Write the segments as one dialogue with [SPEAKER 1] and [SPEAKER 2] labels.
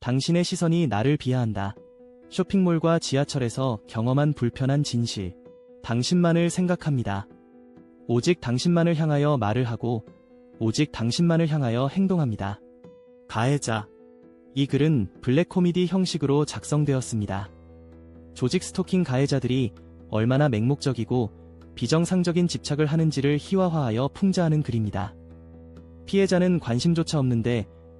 [SPEAKER 1] 당신의 시선이 나를 비하한다. 쇼핑몰과 지하철에서 경험한 불편한 진실. 당신만을 생각합니다. 오직 당신만을 향하여 말을 하고 오직 당신만을 향하여 행동합니다. 가해자. 이 글은 블랙 코미디 형식으로 작성되었습니다. 조직 스토킹 가해자들이 얼마나 맹목적이고 비정상적인 집착을 하는지를 희화화하여 풍자하는 글입니다. 피해자는 관심조차 없는데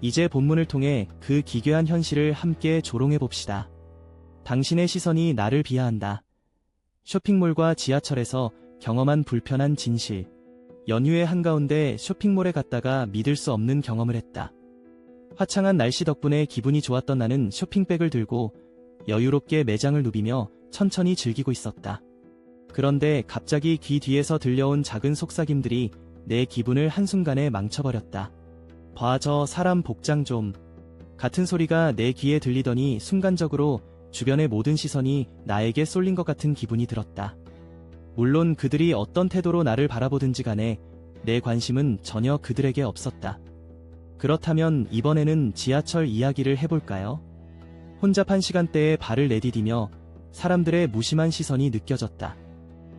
[SPEAKER 1] 이제 본문을 통해 그 기괴한 현실을 함께 조롱해 봅시다. 당신의 시선이 나를 비하한다. 쇼핑몰과 지하철에서 경험한 불편한 진실. 연휴의 한가운데 쇼핑몰에 갔다가 믿을 수 없는 경험을 했다. 화창한 날씨 덕분에 기분이 좋았던 나는 쇼핑백을 들고 여유롭게 매장을 누비며 천천히 즐기고 있었다. 그런데 갑자기 귀 뒤에서 들려온 작은 속삭임들이 내 기분을 한순간에 망쳐버렸다. 봐, 저 사람 복장 좀. 같은 소리가 내 귀에 들리더니 순간적으로 주변의 모든 시선이 나에게 쏠린 것 같은 기분이 들었다. 물론 그들이 어떤 태도로 나를 바라보든지 간에 내 관심은 전혀 그들에게 없었다. 그렇다면 이번에는 지하철 이야기를 해볼까요? 혼잡한 시간대에 발을 내디디며 사람들의 무심한 시선이 느껴졌다.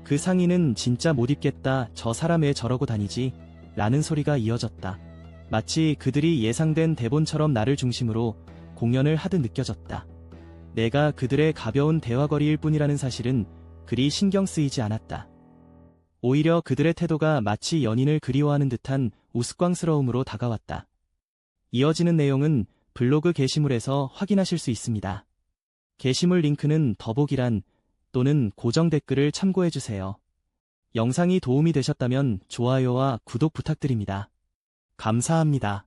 [SPEAKER 1] 그 상의는 진짜 못 입겠다 저 사람 왜 저러고 다니지 라는 소리가 이어졌다. 마치 그들이 예상된 대본처럼 나를 중심으로 공연을 하듯 느껴졌다. 내가 그들의 가벼운 대화거리일 뿐이라는 사실은 그리 신경 쓰이지 않았다. 오히려 그들의 태도가 마치 연인을 그리워하는 듯한 우스꽝스러움으로 다가왔다. 이어지는 내용은 블로그 게시물에서 확인하실 수 있습니다. 게시물 링크는 더보기란 또는 고정 댓글을 참고해주세요. 영상이 도움이 되셨다면 좋아요와 구독 부탁드립니다. 감사합니다.